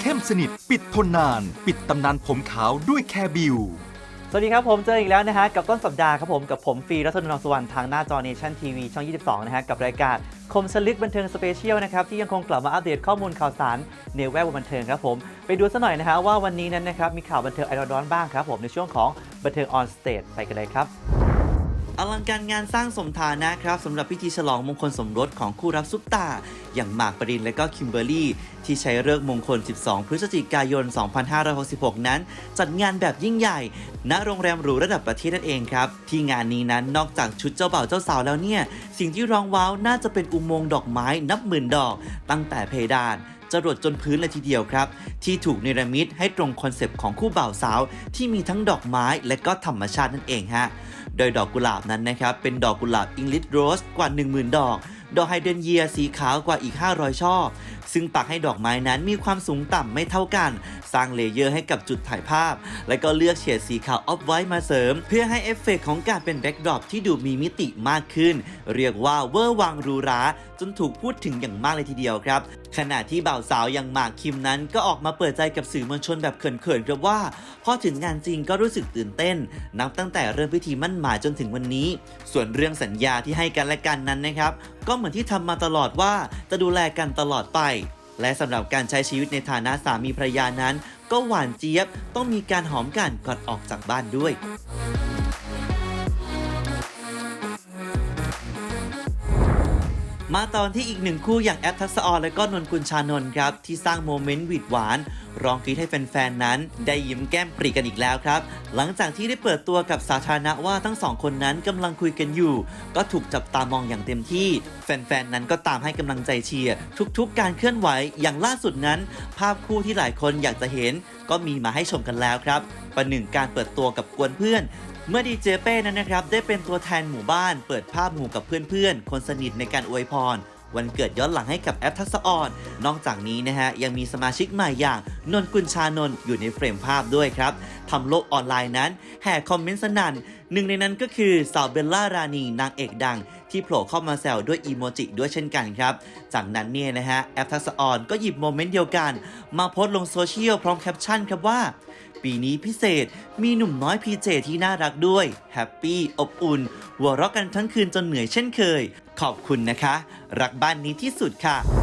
เข้มสนิท ปิดทนนาน ปิดตำนานผมขาวด้วยแคบิว สวัสดีครับผมเจออีกแล้วนะฮะ กับต้นสัปดาห์ครับผมกับผมฟรีรัตนนท์สุวรรณทางหน้าจอเนชั่นทีวีช่อง 22 นะฮะ กับรายการคมสลึกบันเทิงสเปเชียลนะครับ ที่ยังคงกลับมาอัปเดตข้อมูลข่าวสารในแวดวงบันเทิงครับผม ไปดูซะหน่อยนะฮะว่าวันนี้นั้นนะครับมีข่าวบันเทิงไอดอลร้อนบ้างครับผมในช่วงของบันเทิงออนสเตจไปกันเลยครับ อลังการงานสร้างสมฐานะครับสำหรับพิธีฉลองมงคลสมรสของคู่รักซุปตา อย่างหมากปรินและก็คิมเบอร์รี่ ที่ใช้เลิกมงคล 12 พฤศจิกายน 2566 นั้น จัดงานแบบยิ่งใหญ่ ณโรงแรมหรูระดับประเทศนั่นเองครับ ที่งานนี้นั้นนอกจากชุดเจ้าบ่าวเจ้าสาวแล้วเนี่ย สิ่งที่ร้องว้าวน่าจะเป็นอุโมงค์ดอกไม้นับหมื่นดอก ตั้งแต่เพดาน จรดจนพื้นเลยทีเดียวครับ ที่ถูกเนรมิตให้ตรงคอนเซปต์ของคู่บ่าวสาว ที่มีทั้งดอกไม้และก็ธรรมชาตินั่นเองฮะ โดยดอกกุหลาบนั้นนะครับเป็นดอกกุหลาบอิงลิชโรสกว่า 10,000 ดอก ดอกไฮเดรนเยียสีขาวกว่าอีก 500 ช่อ ซึ่งปักให้ดอกไม้นั้นมีความสูงต่ำไม่เท่ากัน สร้างเลเยอร์ให้กับจุดถ่ายภาพ และก็เลือกเฉดสีขาวออฟไว้มาเสริม เพื่อให้เอฟเฟกต์ของการเป็นแบ็กดรอปที่ดูมีมิติมากขึ้น เรียกว่าเวอร์วังรูราจนถูกพูดถึงอย่างมากเลยทีเดียวครับ ขณะที่บ่าวสาวอย่างหมากคิมนั้นก็ออกมาเปิดใจกับสื่อมวลชนแบบเขินๆครับว่าพอถึงงานจริงก็รู้สึกตื่นเต้น นับตั้งแต่เริ่มพิธีมั่นหมายจนถึงวันนี้ ส่วนเรื่องสัญญาที่ให้กันและกันนั้นนะครับก็เหมือนที่ทำมาตลอดว่าจะดูแลกันตลอดไป และสำหรับการใช้ชีวิตในฐานะสามีภรรยานั้น ก็หวานเจี๊ยบต้องมีการหอมกันก่อนออกจากบ้านด้วยมาตอนที่อีกหนึ่งคู่อย่างแอปทักษออนและก็นนกุลชานนท์ครับ ที่สร้างโมเมนต์หวีดหวานร้องกรีดให้แฟนๆนั้น ได้ยิ้มแก้มปรีกันอีกแล้วครับ หลังจากที่ได้เปิดตัวกับสาธารณะว่าทั้งสองคนนั้นกำลังคุยกันอยู่ ก็ถูกจับตามองอย่างเต็มที่ แฟนๆนั้นก็ตามให้กำลังใจเชียร์ทุกๆ การเคลื่อนไหวอย่างล่าสุดนั้น ภาพคู่ที่หลายคนอยากจะเห็น ก็มีมาให้ชมกันแล้วครับประหนึ่งการเปิดตัวกับกวนเพื่อนเมื่อดีเจเป้นั้นนะครับ ได้เป็นตัวแทนหมู่บ้าน เปิดภาพหมู่กับเพื่อนๆ คนสนิทในการอวยพร วันเกิดย้อนหลังให้กับแอปทักษะออน นอกจากนี้นะฮะยังมีสมาชิกใหม่อย่างนนกุลชานนอยู่ในเฟรมภาพด้วยครับ ทำโลกออนไลน์นั้น แห่คอมเมนต์สนั่น หนึ่งในนั้นก็คือสาวเบลล่ารานีนางเอกดัง ที่โผล่เข้ามาแซวด้วยอีโมจิด้วยเช่นกันครับ จากนั้นเนี่ยนะฮะแอปทักษออนก็หยิบโมเมนต์เดียวกัน มาโพสต์ลงโซเชียลพร้อมแคปชั่นครับว่า ปีนี้พิเศษมีหนุ่มน้อยพีเจที่น่ารักด้วยแฮปปี้อบอุ่นหัวเราะกันทั้งคืนจนเหนื่อยเช่นเคย ขอบคุณนะคะ รักบ้านนี้ที่สุดค่ะ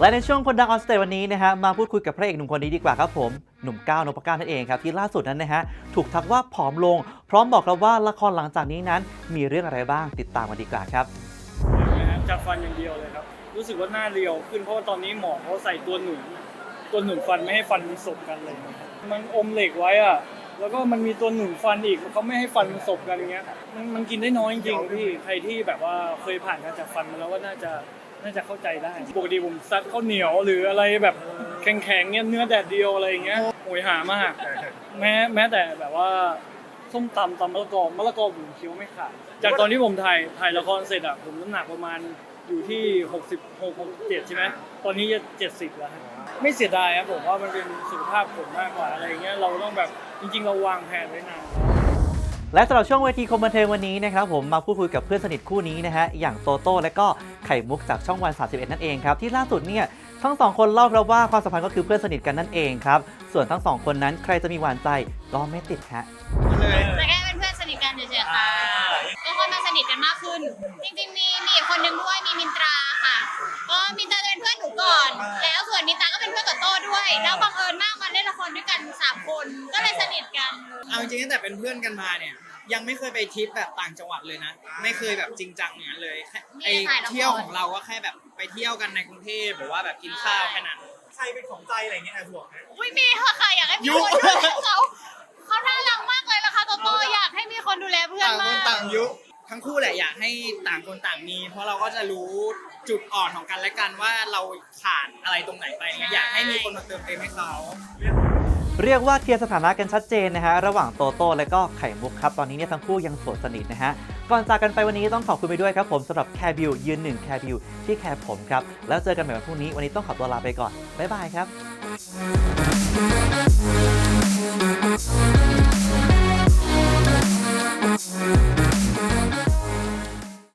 และในช่วงคนดังออนสเตจวันนี้นะฮะมาพูดคุยกับพระเอกหนุ่มคนนี้ดีกว่าครับผม หนุ่มก้าวนพก้าวนั่นเองครับ ที่ล่าสุดนั้นนะฮะถูกทักว่าผอมลง พร้อมบอกเราว่าละครหลังจากนี้นั้น มีเรื่องอะไรบ้างติดตามกันดีกว่าครับนะฮะจากฟันอย่างเดียวเลยครับ รู้สึกว่าหน้าเรียวขึ้นเพราะว่าตอนนี้หมอเขาใส่ตัวหนุนตัวหนุนฟันไม่ให้ฟันมันสบกันเลย มันอมเหล็กไว้อะแล้วก็มันมีตัวหนุนฟันอีกเขาไม่ให้ฟันมันสบกันอย่างเงี้ยมันมันกินได้น้อยจริงๆพี่ใครที่แบบว่าเคยผ่านการจัดฟันมาแล้วก็น่าจะ น่าจะเข้าใจได้ ปกติผมซัดข้าวเหนียวหรืออะไรแบบแข็งๆเนี้ยเนื้อแดดเดียวอะไรอย่างเงี้ยโหยหามาก แม้แม้แต่แบบว่าส้มตำตำมะละกอมะละกอผมเคี้ยวไม่ขาดจากตอนที่ผมถ่ายถ่ายละครเสร็จอะผมน้ำหนักประมาณอยู่ที่ 66 67 ใช่ไหมตอนนี้จะ 70 แล้วฮะไม่เสียดายครับผมว่ามันเป็นสุขภาพผมมากกว่าอะไรอย่างเงี้ยเราต้องแบบจริง ๆ เราวางแผนไว้นาน และสำหรับช่วงเวทีคมบันเทิงวันนี้นะครับผมมาพูดคุยกับเพื่อนสนิทคู่นี้นะฮะอย่างโตโต้และก็ไข่มุกจากช่องวัน 31 นั่นเองครับที่ล่าสุดเนี่ยทั้งสองคนเล่าครับว่าความสัมพันธ์ก็คือเพื่อนสนิทกันนั่นเองครับส่วนทั้งสองคนนั้นใครจะมีหวานใจก็ไม่ติดฮะแต่แค่เป็นเพื่อนสนิทกันเฉยๆค่ะก็ค่อยมาสนิทกันมากขึ้น จริงๆมีมีอีกคนนึงด้วยมีมินตราค่ะก็มินตราเป็นเพื่อนหนูก่อน แล้วส่วนมินตราก็เป็นเพื่อนกับโต้ด้วย แล้วบังเอิญมากมาเล่นละครด้วยกันสามคนก็เลยสนิทกัน เอาจริงๆตั้งแต่เป็นเพื่อนกันมาเนี่ย ยังไม่เคยไปทริปแบบต่างจังหวัดเลยนะ ไม่เคยแบบจริงจังอย่างนั้นเลยแค่ไอนี่ถ่ายละคร เที่ยวของเราก็แค่แบบไปเที่ยวกันในกรุงเทพหรือว่าแบบกินข้าวแค่นั้น ใครเป็นของใจอะไรเงี้ยแอบห่วงไหมอุ้ยมีค่ะค่ะอยากให้มีคนดูแลเขาเขาน่ารักมากเลยนะคะโตโต้อยากให้มีคนดูแลเพื่อนต่างคมานกต่างยุทั้งคู่แหละอยากให้ต่างคนต่างมี เพราะเราก็จะรู้จุดอ่อนของกันและกันว่าเราขาดอะไรตรงไหนไปเนี่ยอยากให้มีคนมาเติมเต็มให้เขา เรียกว่าเคลียร์สถานะกันชัดเจนนะฮะระหว่างโตโต้และก็ไข่มุกครับตอนนี้เนี่ยทั้งคู่ยังโสดสนิทนะฮะก่อนจากกันไปวันนี้ต้องขอบคุณไปด้วยครับผมสำหรับแคร์บิวยืนหนึ่งแคร์บิวที่แคร์ผมครับแล้วเจอกันใหม่วันพรุ่งนี้วันนี้ต้องขอตัวลาไปก่อนบ๊ายบายครับ